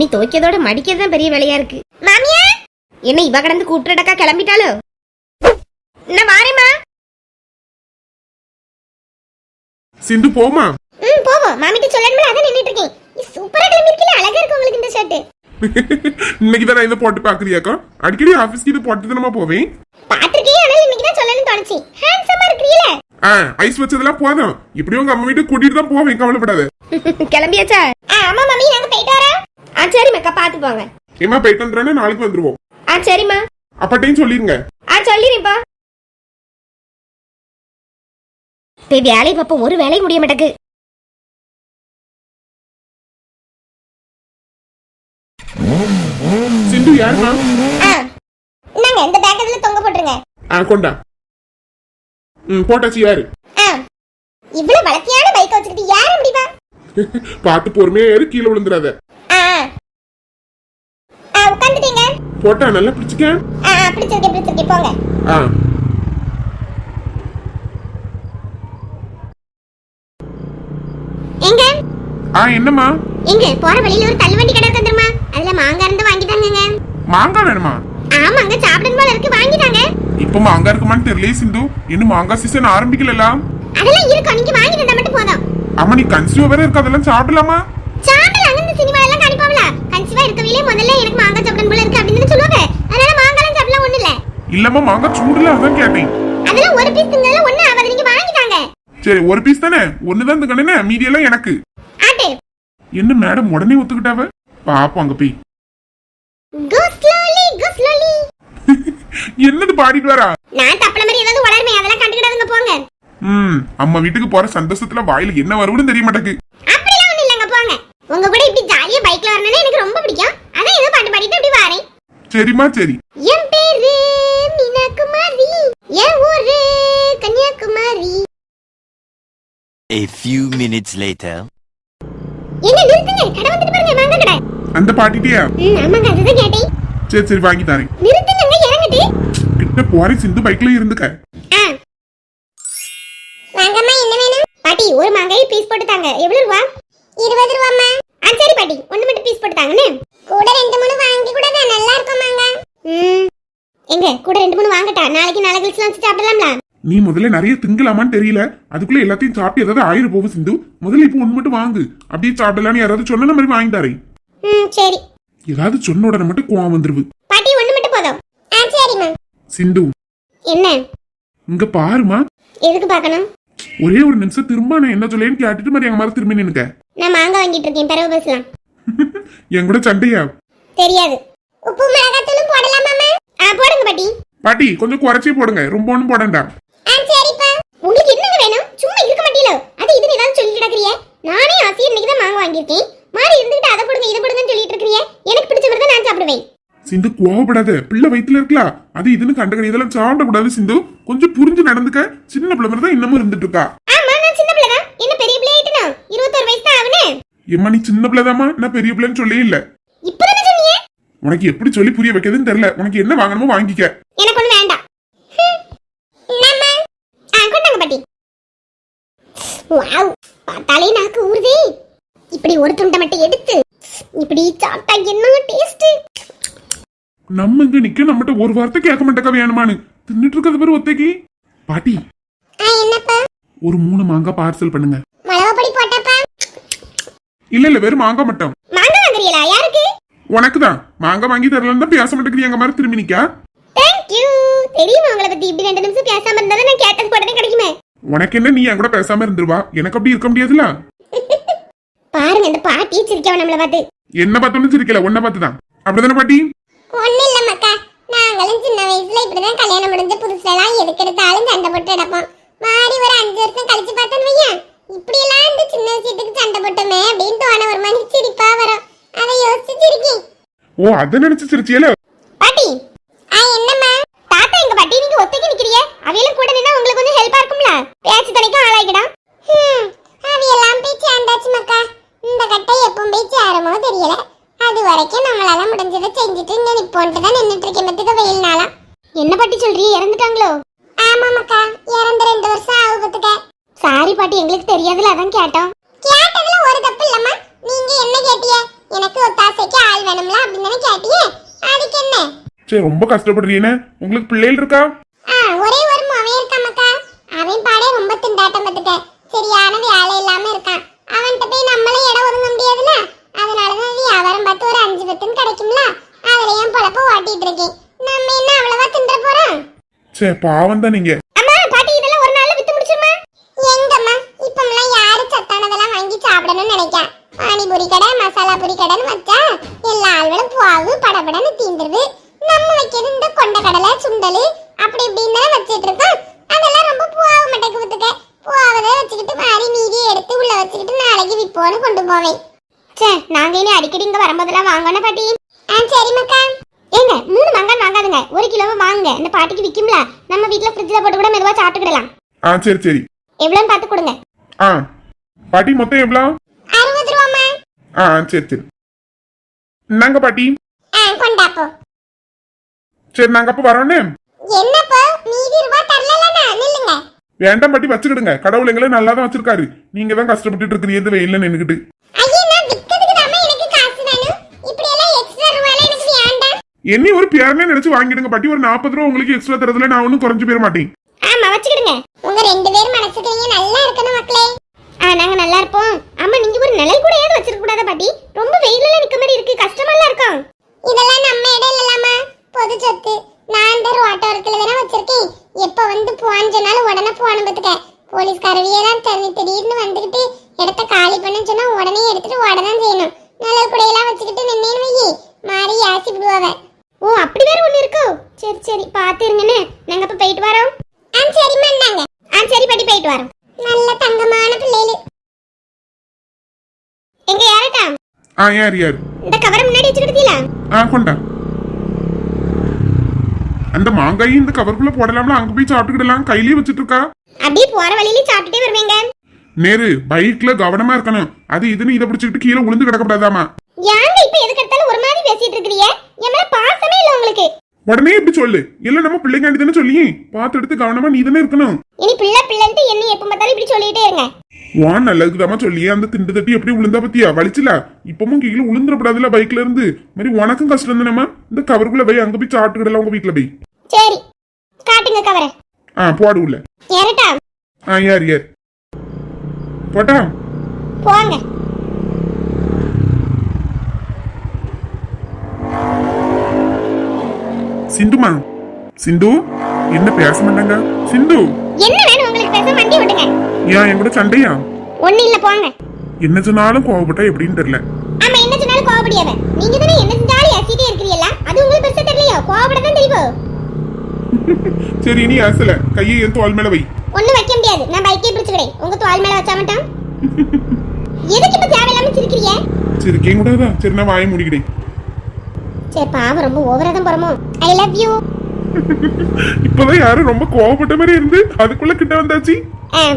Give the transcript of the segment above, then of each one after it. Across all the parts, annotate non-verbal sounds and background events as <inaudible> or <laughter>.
துணி துவைக்கிறதோட மடிக்கிறது தான் பெரிய வேலையா இருக்கு. மாமியா? என்ன இவ கடந்து கூப்பிட்டுடக்கா கிளம்பிட்டாளோ? என்ன வாரேம்மா. சிந்து போமா ம் போவோம். மாமிட்ட சொல்லணும்ல அதான் நின்னுட்டு இருக்கேன் சூப்பரா கிளம்பி அழகா இருக்கு உங்களுக்கு இந்த ஷர்ட் இன்னைக்கு தான் இதை போட்டு பாக்குறியாக்கா அடிக்கடி ஆபீஸ்க்கு இது போட்டு தானமா போவேன். பாத்திருக்கீங்க ஆனால் இன்னைக்கு தான் சொல்லணும்னு தோணுச்சு. ஹேண்ட்ஸமா இருக்கீல ஆ ஐஸ் வச்சதெல்லாம் போதும். இப்படியும் உங்க அம்மா வீட்டுக்கு கூட்டிட்டு தான் போவேன் கவலைப்படாத. <laughs> கிளம்பியாச்சா? ஆமா மம்மி நாங்க போயிட்டு வரோம். ஆ சரி மக்கா பாத்து போங்க. ஏமா போயிட்டு நாளைக்கு வந்துருவோம். ஆ சரிம்மா. அப்பாட்டையும் சொல்லிருங்க. ஆ சொல்லிருப்பா போய் வேலை பாப்போம் ஒரு வேலை முடிய மாட்டேக்கு சிந்து யாருமா ஆ இந்தாங்க இந்த பேக் இதுல தொங்க போட்டுருங்க. ஆ கொண்டா. ம் போட்டாச்சு யாரு? ஆ இவ்வளவு வளர்த்தியான பைக் வச்சுக்கிட்டு யார முடிவா பார்த்து பொறுமையா ஏறு கீழே விழுந்துடாத உட்காந்துட்டீங்க? போட்டா நல்லா பிடிச்சிக்க? பிடிச்சிருக்கேன் பிடிச்சிருக்கேன். போங்க. ஆ. எங்க? ஆ என்னம்மா? எங்க? போற வழியில ஒரு தள்ளுவண்டி கடை இருக்கு தெரியுமா அதுல மாங்காய் இருந்து வாங்கிட்டாங்கங்க மாங்காய் வேணுமா? ஆமாங்க சாப்பிடணும் போல இருக்கு. வாங்கிட்டாங்க இப்ப மாங்காய் இருக்குமான்னு தெரியல சிந்து. இன்னும் மாங்காய் சீசன் ஆரம்பிக்கல அதெல்லாம் இருக்கும் நீங்க வாங்கி தந்தா மட்டும் போதும். அம்மா நீ கன்சியூவ் வேற இருக்கு அதெல்லாம் சாப்பிடலாமா? சாப்பிடலாங்க இந்த சினிமா எல்லாம் காணிப்பாவல கன்சீவா இருக்கவிலே முதல்ல எனக்கு மாங்காய் சாப்பிடணும் போல இருக்கு அப்படின்னு சொல்லுவாங்க. அதனால மாங்காய்லாம் சாப்பிடலாம் ஒண்ணு இல்ல. இல்லம்மா மாங்காய் சூடுல அதான் கேட்டேன். அதெல்லாம் ஒரு பீஸ் திங்கல ஒண்ணு நீங்க வாங்கிட்டாங்க சரி ஒரு பீஸ் தானே? ஒண்ணுதான் இந்த கண்ணனே மீதி எல்லாம் எனக்கு. ஆட்டு. என்ன மேடம் உடனே ஒத்துக்கிட்டாவ? பாப்போம் அங்க போய். <laughs> என்னது பாடிட்டு வரா நான் தப்பல மாதிரி ஏதாவது வளருமே அதெல்லாம் கண்டுக்கிடாதுங்க போங்க. ம். அம்மா வீட்டுக்கு போற சந்தோஷத்துல வாயில என்ன வரும்னு தெரிய மாட்டேங்குது. அப்படிலாம் ஒண்ணு இல்லங்க போங்க. உங்க கூட இப்படி ஜாலியா பைக்ல வரணும்னா எனக்கு ரொம்ப பிடிக்கும். அதான் ஏதோ பாட்டு பாடிட்டு அப்படி வரேன். சரிம்மா சரி. என் பேரு மீனாகுமாரி. என் ஊரு Kanyakumari. A few minutes later. என்ன நிறுத்துங்க. கடை வந்துட்டு பாருங்க மாங்க கடை. அந்த பாட்டிட்டியா ம் ஆமாங்க அதுதான் கேட்டேன். சரி சரி வாங்கி தரேன். நிறுத்துங்க இறங்கிட்டு. கிட்ட போறேன் சிந்து பைக்ல இருந்துக்க. ஒரு மாங்காய் பீஸ் போட்டு தாங்க எவ்வளவு ரூபா? இருபது ரூபாம்மா. ஆ சரி பாட்டி. ஒண்ணு மட்டும் பீஸ் போட்டு தாங்கன்னு கூட ரெண்டு மூணு வாங்கி கூட நல்லா இருக்கும் மாங்காய் ம். எங்க? கூட ரெண்டு மூணு வாங்கட்டா? நாளைக்கு நாளை கழிச்சு வச்சு சாப்பிடலாம்ல? நீ முதல்ல நிறைய திங்கலாமான்னு தெரியல. அதுக்குள்ள எல்லாத்தையும் சாப்பிட்டு ஏதாவது ஆயிரம் போகும் சிந்து. முதல்ல இப்போ ஒண்ணு மட்டும் வாங்கு. அப்படியே சாப்பிடலான்னு யாராவது சொன்ன மாதிரி வாங்கி தரேன். ம் சரி. ஏதாவது சொன்ன உடனே மட்டும் கோவம் வந்துருவு. பாட்டி ஒண்ணு மட்டும் போதும். ஆ சரிம்மா. சிந்து. என்ன? இங்க பாருமா எதுக்கு பார்க்கணும்? ஒரே ஒரு நிமிஷம் திரும்ப நான் என்ன சொல்லேன்னு கேட்டுட்டு மாதிரி எங்க மாதிரி திரும்பி நின்னுக்க. நான் மாங்காய் வாங்கிட்டு இருக்கேன். பிறகு பேசலாம். <laughs> என் கூட சண்டையா? தெரியாது. உப்பு மிளகாத்தூளும் போடலாமா ஆ போடுங்க பாட்டி. பாட்டி கொஞ்சம் குறைச்சே போடுங்க. ரொம்ப ஒண்ணும் போடண்டா ஆ சரிப்பா. உங்களுக்கு என்னங்க வேணும்? சும்மா இருக்க மாட்டீங்களோ? அது இது ஏதாவது சொல்லி கிடக்குறியே நானே ஆசையா இன்னைக்கு தான் மாங்காய் வாங்கியிருக்கேன். மாறி இருந்துகிட்டு அதை போடுங்க இதை போடுங்கன்னு சொல்லிட்டு இருக்கிறியே? எனக்கு பிடிச்ச மாதிரி தான் நான் சாப்பிடுவேன். சிந்து கோவப்படாத பிள்ளை வயித்துல இருக்கலாம் அது இதுன்னு கண்டகடி இதெல்லாம் சாப்பிடக்கூடாது சிந்து. கொஞ்சம் புரிஞ்சு நடந்துக்க. சின்ன பிள்ளை மாதிரி தான் இன்னமும் இருந்துட்டு இருக்கா எம்மா நீ சின்ன பிள்ளைதாம்மா? நான் பெரிய பிள்ளைன்னு சொல்லவே இல்ல. உனக்கு எப்படி சொல்லி புரிய வைக்கிறதுன்னு தெரியல. உனக்கு என்ன வாங்கணுமோ வாங்கிக்க. எனக்கு ஒண்ணு வேண்டாம். வாவ் பார்த்தாலே நாக்கு ஊறுதே. இப்படி ஒரு துண்டை மட்டும் எடுத்து இப்படி சாப்பிட்டா என்ன டேஸ்ட் நம்ம இங்க நிக்க நம்மகிட்ட ஒரு வார்த்தை கேட்க மாட்டேக்கா வேணுமான்னு தின்னுட்டு இருக்கிறது பேர் ஒத்தைக்கு. பாட்டி ஒரு மூணு மாங்காய் பார்சல் பண்ணுங்க. இல்ல இல்ல வெறும் மாங்காய் மட்டும். உனக்கு தான் மாங்காய் வாங்கி தரலன்னு தான் பேச மாட்டேங்கிறீங்க மாதிரி திரும்பி நிக்கா? தெரியுமா உங்களை பத்தி? இப்படி ரெண்டு நிமிஷம் பேசாம இருந்தாலும் நான் கேட்டது உடனே கிடைக்குமே. உனக்கு என்ன நீ என் கூட பேசாம இருந்துருவா? எனக்கு அப்படி இருக்க முடியாதுல பாருங்க இந்த பாட்டியே சிரிக்கவ நம்மள பார்த்து. என்ன பார்த்தோம்னு சிரிக்கல உன்னை பார்த்து தான் அப்படிதானே பாட்டி? ஒண்ணு இல்ல மக்கா. நாங்களும் சின்ன வயசுல இப்படிதான் கல்யாணம் முடிஞ்ச புதுசுல எல்லாம் எதுக்கு எடுத்தாலும் சண்டை போட்டு நடப்போம் மாறி ஒரு அஞ்சு வருஷம் கழிச்சு பார்த்தோன்னு வையன். இப்படி எல்லாம் இந்த சின்ன விஷயத்துக்கு சண்டை போட்டோமே அப்படின்னு தோண ஒரு மாதிரி சிரிப்பா வரும். அதை யோசிச்சு சிரிக்கேன் ஓ அதை நினைச்சு சிரிச்சியல? பாட்டி ஆ என்னம்மா தாத்தா எங்க பாட்டி நீங்க ஒத்தைக்கு நிக்கிறியே அவையில கூட நின்னா உங்களுக்கு கொஞ்சம் ஹெல்ப்பா இருக்கும்ல? பேச்சு துணைக்கும் ஆளாகிடா அவையெல்லாம் போய் சேர்ந்தாச்சு மக்கா. இந்த கட்டை எப்போ போய் சேருமோ தெரியல. வரைக்கும் நம்மளால முடிஞ்சதை செஞ்சுட்டு இங்க நிப்போன்ட்டு தான் நின்னுட்டு இருக்கேன் பத்துக்கு வெயில்னால என்ன பாட்டி சொல்றீங்க இறந்துட்டாங்களோ? ஆமா மக்கா இறந்து ரெண்டு வருஷம் ஆகு பத்துக்க சாரி பாட்டி எங்களுக்கு தெரியாதுல அதான் கேட்டோம். கேட்டதுல ஒரு தப்பு இல்லம்மா. நீங்க என்ன கேட்டிய எனக்கு ஒத்தாசைக்கு சரி ரொம்ப கஷ்டப்படுறீனே உங்களுக்கு பிள்ளைகள் இருக்கா? ஆ ஒரே ஒரு மவன் இருக்கான் மக்கா அவன் பாடே ரொம்ப திண்டாட்டம் பத்துக்க சரியான வேலை இல்லாம இருக்கான். அவன்கிட்ட போய் நம்மளே இடம் ஒதுங்க முடியாதுல அதனாலதான் வியாபாரம் பார்த்து ஒரு அஞ்சு பத்துன்னு கிடைக்கும்ல. அதுலயும் பொழப்ப ஓட்டிட்டு இருக்கேன். நம்ம என்ன அவ்வளவா தின்ற போறோம்? சே பாவம் தான் நீங்க. அம்மா பாட்டி இதெல்லாம் ஒரு நாள்ல வித்து முடிச்சிருமா? எங்கம்மா இப்பமெல்லாம் யாரு சத்தானதெல்லாம் வாங்கி சாப்பிடணும்னு நினைக்கா? பானிபூரி கடை மசாலா பூரி கடைன்னு வச்சா எல்லா ஆள்களும் போவு படபடன்னு தீந்துருது. நம்ம வைக்கிறது இந்த கொண்ட கடலை சுண்டல் அப்படி இப்படின்னு வச்சிட்டு இருக்கோம். அதெல்லாம் ரொம்ப போக மாட்டேக்கு வித்துக்க. போவதை வச்சுக்கிட்டு மாறி மீதி எடுத்து உள்ள வச்சுக்கிட்டு நாளைக்கு விற்போன்னு கொண்டு போவேன். சே நாங்க இனி அடிக்கடி இங்க வரும்போதெல்லாம் வாங்கணும் பாட்டி. ஆ சரி மக்கா. ஏங்க மூணு மாங்காய் வாங்காதுங்க. ஒரு கிலோவை வாங்குங்க இந்த பாட்டிக்கு விக்கும்ல. நம்ம வீட்ல ஃப்ரிட்ஜ்ல போட்டு கூட மெதுவா சாப்பிட்டுக்கிடலாம். ஆ சரி சரி. எவ்வளோன்னு பார்த்து கொடுங்க. ஆ பாட்டி மொத்தம் எவ்வளோ? அறுபது ரூபாமா ஆ சரி சரி. நாங்க பாட்டி. ஆ கொண்டாப்போ. சரி நாங்க அப்ப வரோன்னே என்னப்போ? மீதி ரூபா தரலனா நில்லுங்க. வேண்டாம் பாட்டி வச்சுக்கிடுங்க. கடவுள் எங்களை நல்லா தான் வச்சிருக்காரு. நீங்க தான் கஷ்டப்பட்டுட்டு இருக்கிறீங்க வெயில்ல நின்னுக்கிட்டு ஐயா நான் விக்கிறதுக்கு தாமா எனக்கு காசு வேணும் இப்படி எல்லாம் எக்ஸ்ட்ரா ரூபாலாம் எனக்கு வேண்டாம் என்னி ஒரு பேரனே நினைச்சு வாங்கிடுங்க பாட்டி. ஒரு நாற்பது ரூபா உங்களுக்கு எக்ஸ்ட்ரா தரதுல நான் ஒன்றும் குறைஞ்சு போயிட மாட்டேன். ஆமா வச்சுக்கிடுங்க. உங்க ரெண்டு பேரும் மனசுக்கு நீங்க நல்லா இருக்கணும் மக்களே. ஆ நாங்க நல்லா இருப்போம். அம்மா நீங்க ஒரு நிழல் கூட ஏதாவது வச்சிருக்க கூடாதா பாட்டி? ரொம்ப வெயில்ல நிக்க மாதிரி இருக்கு. கஷ்டமா இருக்கும் இதெல்லாம் நம்ம இடம் இல்லலாமா பொது சொத்து. நான் இந்த ரோட்டோரத்துல தானே வச்சிருக்கேன். எப்ப வந்து போன்னு சொன்னாலும் உடனே போன பத்துக்க போலீஸ்காரவியே தான் திடீர் திடீர்னு வந்துகிட்டு இடத்த காலி பண்ண சொன்னா உடனே எடுத்துட்டு ஓட தான் செய்யணும். நிழல் குடையெல்லாம் வச்சுக்கிட்டு நின்னேன்னு வையி. மாறி ஆசி விடுவாவ ஓ அப்படி வேற ஒண்ணு இருக்கோ? சரி சரி பாத்து இருங்கன்னு நாங்க அப்ப போயிட்டு வரோம். ஆ சரிம்மா இந்தாங்க ஆ சரி பாட்டி போயிட்டு வரோம். நல்ல தங்கமான பிள்ளைகளு. எங்க யாரட்டா ஆ யார் யார்? இந்த கவரை முன்னாடி வச்சுக்கிட்டீங்களா ஆ கொண்டா. அந்த மாங்காயும் இந்த கவருக்குள்ள போடலாம்ல அங்க போய் சாப்பிட்டுக்கிடலாம் கையிலேயே வச்சுட்டு இருக்கா அப்படியே போற வழியில சாப்பிட்டுட்டே வருவீங்க. நேரு பைக்ல கவனமா இருக்கணும். அது இதுன்னு இதை பிடிச்சிட்டு கீழே உளுந்து கிடக்கப்படாதாமா ஏங்க இப்ப எதுக்கு எடுத்தாலும் ஒரு மாதிரி பேசிட்டு இருக்கிறீங்க என் மேல பாசமே இல்ல உங்களுக்கு. உடனே இப்படி சொல்லு. இல்ல நம்ம பிள்ளைங்காண்டி தானே சொல்லி பார்த்து எடுத்து கவனமா நீ தானே இருக்கணும். இனி பிள்ளை பிள்ளைன்ட்டு என்ன எப்ப பார்த்தாலும் இப்படி சொல்லிட்டே இருங்க. வான் நல்லதுக்குதாமா சொல்லி அந்த திண்டு தட்டி எப்படி விழுந்தா பத்தியா? வலிச்சுல? இப்பவும் கீழே உளுந்துடப்படாதுல பைக்ல இருந்து. மாதிரி உனக்கும் கஷ்டம் தானேமா இந்த கவருக்குள்ள போய் அங்க போய் சாப்பிட்டுக்கிடலாம் உங்க வீட்டுல போய். சரி. காட்டுங்க கவரை. ஆ போடு உள்ள. ஏறட்டா? ஆ யார் யார் போட்டா? போங்க. சிந்துமா? சிந்து என்ன பேச மாட்டாங்க? சிந்து! என்ன வேணும் உங்களுக்கு பேச? வண்டி விடுங்க ஏன் என் கூட சண்டையா? ஒண்ணு இல்ல போங்க. என்ன சொன்னாலும் கோவப்பட்டா எப்படின்னு தெரியல. ஆமா என்ன சொன்னாலும் கோவப்படியாவ நீங்க தானே என்ன செஞ்சாலும் ஏசிட்டே இருக்கிறீல்ல அது உங்களுக்கு பெருசா தெரியலையோ? கோவப்பட தான் தெரியும்? <laughs> சரி நீ அசல. கையை என் தோல் மேல வை. ஒண்ணும் வைக்க முடியாது. நான் பைக்கே பிடிச்சுக்கிறேன். உங்க தோல் மேல வச்சா மாட்டான் <laughs> எதுக்கு இப்ப தேவையில்லாம சிரிக்கிறீங்க? சரி கேங்க கூடாதா? சரி நான் வாய முடிக்கிறேன் சரி பாவம் ரொம்ப ஓவரா தான் போறோமோ? ஐ லவ் யூ இப்பதான் யாரும் ரொம்ப கோவப்பட்ட மாதிரி இருந்து அதுக்குள்ள கிட்ட வந்தாச்சு?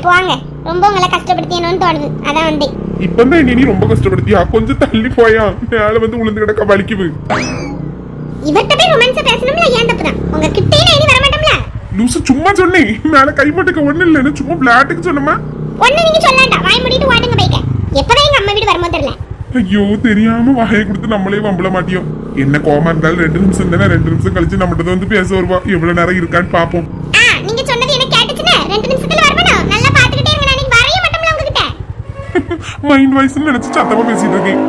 போங்க. ரொம்ப உங்களை கஷ்டப்படுத்தியணும்னு தோணுது. அதான் வந்தேன். இப்பதான் நீ ரொம்ப கஷ்டப்படுத்தியா? கொஞ்சம் தள்ளி போயா. மேல வந்து உளுந்து கிடக்க வலிக்குது. இவர்கிட்ட போய் ரொமான்ஸா பேசணும்ல? ஏன் தப்பு தான் உங்க கிட்டே நான் இனி வர மாட்டோம்ல லூசு சும்மா சொன்னேன் மேல கை மட்டுக்க ஒண்ணு இல்லைன்னு சும்மா பிளாட்டுக்கு சொன்னமா ஒண்ணு நீங்க சொல்லாண்டா வாய் மூடிட்டு வாடுங்க பைக்க எப்பதான் எங்க அம்மா வீடு வரும்போது தெரியல. ஐயோ தெரியாம வாயை கொடுத்து நம்மளே வம்பள மாட்டியோம் என்ன கோவமா இருந்தாலும் ரெண்டு நிமிஷம் தானே ரெண்டு நிமிஷம் கழிச்சு நம்மகிட்ட வந்து பேச வருவா. எவ்வளவு நேரம் இருக்கான்னு பாப்போம். நீங்க சொன்னது எனக்கு கேட்டுச்சுன்னா. ரெண்டு நிமிஷத்துல வரணும் நல்லா பாத்துக்கிட்டே இருங்க நான் வரைய மாட்டோம்ல உங்ககிட்ட. <laughs> மைண்ட் வாய்ஸ்னு நினைச்சு சத்தமா பேசிட்டு இருக்கேன்.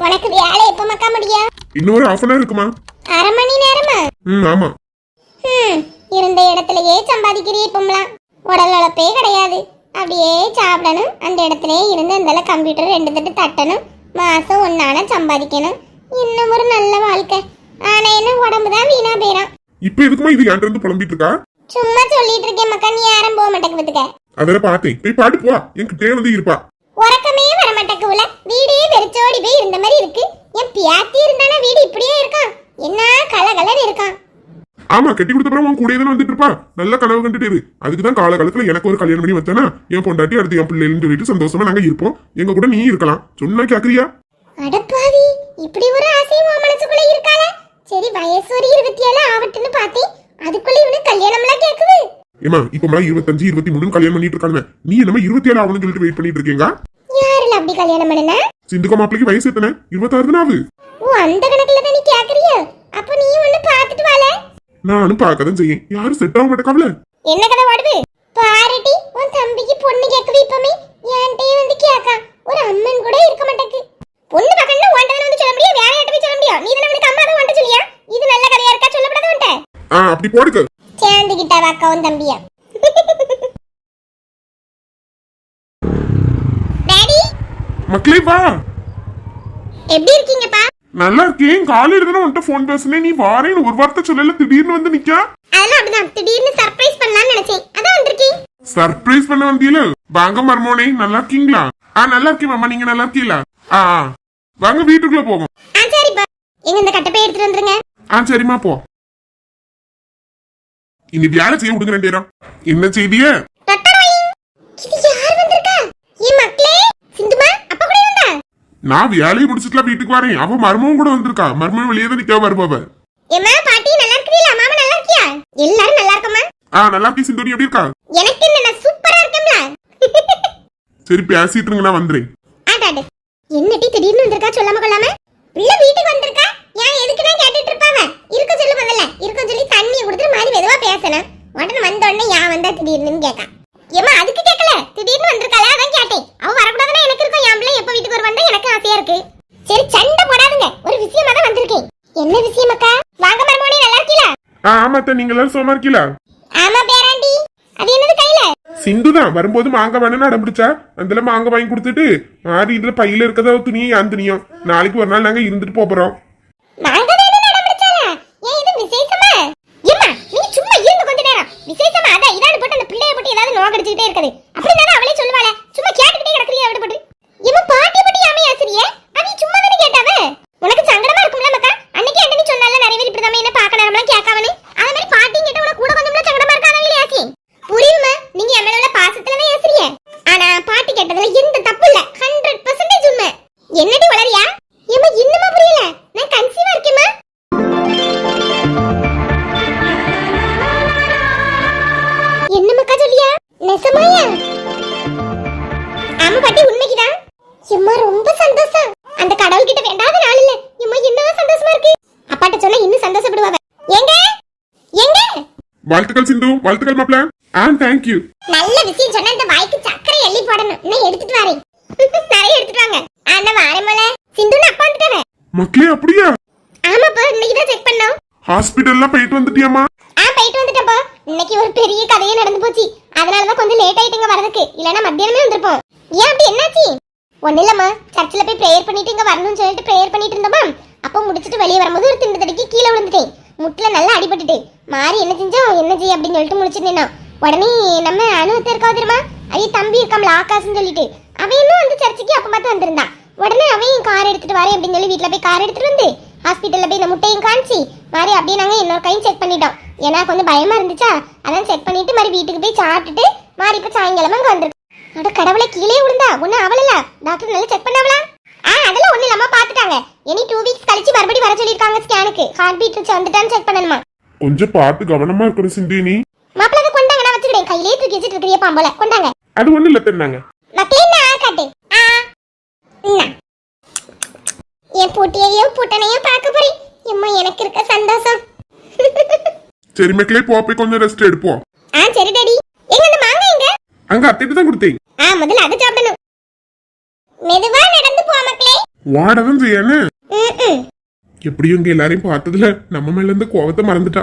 உனக்கு வேலை எப்ப மக்கா முடியும்? இன்னொரு ஹாஃப் அன் இருக்குமா? அரை மணி நேரமா? ம் ஆமா. ஹம், இருந்த இடத்துலயே சம்பாதிக்கிறீ இப்பம்லாம் உடல் உழைப்பே கிடையாது. அப்படியே சாப்பிடணும். அந்த இடத்துலயே இருந்து அந்த கம்ப்யூட்டர் ரெண்டு தட்டு தட்டணும். மாசம் ஒன்னான சம்பாதிக்கணும். இன்னும் ஒரு நல்ல வாழ்க்கை. ஆனா என்ன உடம்பு தான் வீணா போயிடும் இப்ப எதுக்குமா இது என்கிட்ட இருந்து புலம்பிட்டு இருக்கா? சும்மா சொல்லிட்டு இருக்கேன் மக்கா. நீ யாரும் போக மாட்டேக்கு பத்துக்க. அதெல்லாம் பார்த்தேன் போய் பாட்டு போ. என்கிட்டே வந்து இருப்பா. உறக்கமே வர மாட்டேக்குல வீடே வெறிச்சோடி போய் இருந்த மாதிரி இருக்கு. என் பியாத்தி இருந்தானா வீடு இப்படியே இருக்கான் என்ன கலகலன்னு இருக்கான். ஆமா கட்டி கொடுத்த பிறகு உன் கூடயே தானே வந்துட்டு இருப்பா? நல்ல கனவு கண்டுட்டு இரு. அதுக்கு தான் காலகாலத்துல எனக்கு ஒரு கல்யாணம் பண்ணி வச்சேனா என் பொண்டாட்டி அடுத்து என் பிள்ளைன்னு சொல்லிட்டு சந்தோஷமா நாங்க இருப்போம். எங்க கூட நீ இருக்கலாம். சொன்னா கேக்குறியா? அடப்பாவி இப்படி ஒரு ஆசையும் உன் மனசுக்குள்ள இருக்கால சரி வயசு ஒரு இருபத்தி ஏழு ஆவட்டுன்னு பார்த்தேன் அதுக்குள்ள இவனுக்கு கல்யாணம்லாம் கேக்குது. ஏமா இப்ப இருபத்தஞ்சு இருபத்தி மூணு கல்யாணம் பண்ணிட்டு இருக்காங்க நீ என்னமா இருபத்தி ஏழு ஆகணும்னு சொல்லிட்டு வெயிட் பண்ணிட்டு இருக்கீங்க? யாருல அப்படி கல்யாணம் பண்ணன? சிந்துக்கோ மாப்பிளைக்கு வயசு எத்தனை? இருபத்தாறு தானே ஆகுது. ஓ அந்த கணக்குல தான் நீ கேக்குறிய. அப்ப நீ ஒண்ணு பாத்துட்டு நானும் பார்க்கதான் செய்யேன் யாரும் செட் ஆக மாட்டேக்காவல என்ன கதை ஓடுது பாரடி உன் தம்பிக்கு பொண்ணு கேக்குது இப்பமே என்கிட்டயே வந்து கேக்கா. ஒரு அம்மன் கூட இருக்க மாட்டேக்கு. பொண்ணு பக்கம்னா உன்கிட்ட வந்து சொல்ல முடியும்? வேற யார்ட்ட போய் சொல்ல முடியும்? நீ தானே அவனுக்கு அம்மா தான் உன்கிட்ட சொல்லியா? இது நல்ல கதையா இருக்கா? சொல்லப்படாத உன்கிட்ட. ஆ அப்படி போடுக்க. சேர்ந்துகிட்டா அக்காவும் தம்பியா? <laughs> டாடி மக்களே வா. எப்படி இருக்கீங்கப்பா? நல்லா இருக்கேன். காலையில தானே உன்கிட்ட போன் பேசுனேன். நீ வாரேன்னு ஒரு வார்த்தை சொல்லல. திடீர்னு வந்து நிக்கா? அதெல்லாம் அப்படிதான். திடீர்னு சர்ப்ரைஸ் பண்ணலாம்னு நினைச்சேன். அதான் சர்ப்ரைஸ் பண்ண வந்தீல வாங்க மர்மோனே நல்லா இருக்கீங்களா? ஆ நல்லா இருக்கேன் மாமா. நீங்க நல்லா இருக்கீங்களா? ஆ ஆ. வாங்க வீட்டுக்குள்ள போவோம். ஆ சரிப்பா எங்க இந்த கட்டப்பை எடுத்துட்டு வந்துருங்க. ஆ சரிம்மா போ. இனி வேலை செய்ய விடுங்க ரெண்டு பேரும். என்ன செய்திய டட்டரோய். இது யார் வந்திருக்கா என் மக்களே சிந்துமா அப்பா கூட இருந்தா நான் வேலையை முடிச்சுட்டுலாம் வீட்டுக்கு வரேன். அவ மர்மவும் கூட வந்திருக்கா. மர்மம் வெளியே தான் நிக்க வருபவ ஏம்மா பாட்டி நல்லா இருக்கிறீங்களா மாமா நல்லா இருக்கியா? எல்லாரும் நல்லா இருக்கமா ஆ நல்லா இருக்கி சிந்தோனி. எப்படி இருக்கா? எனக்கு என்ன சூப்பரா இருக்கேன்ல சரி பேசிட்டு இருங்க நான் வந்துறேன். ஆட்டாடு என்னடி திடீர்னு வந்திருக்கா? சொல்லாம கொள்ளாம? பிள்ளை வீட்டுக்கு வந்திருக்கா? ஏன் எதுக்கு நான் கேட்டுட்டு இருப்பாவ இருக்க சொல்லு முதல்ல. இருக்க சொல்லி தண்ணியை கொடுத்துட்டு மாதிரி மெதுவா பேசணும் உடனே வந்த உடனே ஏன் வந்தா திடீர்னு கேட்கா ஏமா அதுக்கு கேட்கல திடீர்னு வந்திருக்காளா அதான் கேட்டேன் அவ வரக்கூடாதுன்னா எனக்கு இருக்கும் என் பிள்ளை எப்ப வீட்டுக்கு வருவான் எனக்கு ஆசையா இருக்கு சரி சண்டை போடாதுங்க ஒரு விஷயமா தான் வந்திருக்கேன் என்ன விஷயம் அக்கா வாங்க மருமோனே நல்லா இருக்கீங்களா ஆ ஆமாத்த நீங்க எல்லாரும் சோமா இருக்கீங்களா ஆமா பேராண்டி. அது என்னது கையில? சிந்து தான் வரும்போது மாங்காய் வேணும்னு அடம் பிடிச்சா? அதுல மாங்காய் வாங்கி கொடுத்துட்டு மாறி இதுல பையில இருக்கதோ துணியும் என் துணியும் நாளைக்கு ஒரு நாள் நாங்க இருந்துட்டு போறோம். விசேஷமா? சும்மா அதான் இதானு போட்டு அந்த பிள்ளைய போட்டு ஏதாவது நோக்கடிச்சுக்கிட்டே இருக்குது. அப்படின்னா அவளே சொல்லுவாளே. சும்மா கேட்டுக்கிட்டே கிடக்குறீ அவட போட்டு. வாழ்த்துக்கள் சிந்து வாழ்த்துக்கள் மாப்பிள. ஆ தேங்க்யூ நல்ல விஷயம் சொன்னா இந்த வாய்க்கு சக்கரை எள்ளி போடணும். நான் எடுத்துட்டு வரேன் <laughs> நிறைய எடுத்துட்டு வாங்க. வாரேன் போல சிந்துன்னு அப்பா வந்துட்டாவ மக்களே அப்படியா? ஆமாப்பா இன்னைக்கு தான் செக் பண்ணோம். ஹாஸ்பிட்டல்லாம் போயிட்டு வந்துட்டியாமா ஆ போயிட்டு வந்துட்டப்பா இன்னைக்கு ஒரு பெரிய கதையே நடந்து போச்சு. அதனாலதான் கொஞ்சம் லேட் ஆயிட்டுங்க வரதுக்கு இல்லனா மத்தியானமே வந்திருப்போம். ஏன் அப்படி என்னாச்சு? ஒண்ணு இல்லம்மா. சர்ச்சில் போய் ப்ரேயர் பண்ணிட்டு இங்க வரணும்னு சொல்லிட்டு ப்ரேயர் பண்ணிட்டு இருந்தோமா? அப்போ முடிச்சிட்டு வெளியே வரும்போது ஒரு திண்டு தடிக்கு கீழே விழுந்துட்டேன். முட்டில் நல்லா அடிபட்டுட்டு மாறி என்ன செஞ்சோம் என்ன செய்ய அப்படின்னு சொல்லிட்டு முடிச்சிருந்தேனா உடனே நம்ம அனுபவத்தை இருக்கா தெரியுமா? ஐய தம்பி இருக்காமல ஆகாஷ்னு சொல்லிட்டு. அவன் வந்து சர்ச்சைக்கு அப்ப பார்த்து வந்திருந்தான் உடனே அவன் கார் எடுத்துட்டு வரேன் அப்படின்னு சொல்லி வீட்டுல போய் கார் எடுத்துட்டு வந்து ஹாஸ்பிட்டல்ல போய் இந்த முட்டையும் காமிச்சு மாதிரி அப்படியே நாங்க இன்னொரு கையும் செக் பண்ணிட்டோம். ஏன்னா கொஞ்சம் பயமா இருந்துச்சா? அதான் செக் பண்ணிட்டு மாதிரி வீட்டுக்கு போய் சாப்பிட்டுட்டு மாதிரி இப்போ சாயங்காலமாக அங்கே வந்திருக்கு அட கடவுளை கீழே விழுந்தா ஒன்றும் அவளல? டாக்டர் நல்லா செக் பண்ணாவளா? ஆ அதெல்லாம் ஒண்ணு இல்லாமல் பாத்துட்டாங்க இனி டூ வீக்ஸ் கழிச்சு மறுபடியும் வர சொல்லிருக்காங்க ஸ்கேனுக்கு ஹார்ட் பீட் வந்துட்டான்னு செக் பண்ணணுமா? கொஞ்சம் பார்த்து கவனமா இருக்கணும் சிந்து நீ. மாப்பிள்ளை அதை கொண்டாங்க நான் வச்சுக்கிறேன். கையிலே தூக்கி வச்சுட்டு இருக்கிறிய பாம்போல. கொண்டாங்க. அது ஒண்ணு இல்ல தெரிந்தாங்க மக்களே நான் காட்டு. ஆ. என் பூட்டியையும் பூட்டனையும் பார்க்க போறேன். எம்மா எனக்கு இருக்க சந்தோஷம். சரி மக்களே போ போய் கொஞ்சம் ரெஸ்ட் எடுப்போம் ஆ சரி டாடி. எங்க அந்த மாங்காய் எங்க? அங்க அத்தைட்டு தான் கொடுத்தேன். ஆ முதல்ல அதை சாப்பிடணும். மெதுவா நடந்து போ மக்களே. வாடதான் செய்யணும். எப்படியும் இங்கே எல்லாரையும் பார்த்ததுல நம்ம மேலேருந்து கோவத்தை மறந்துட்டா.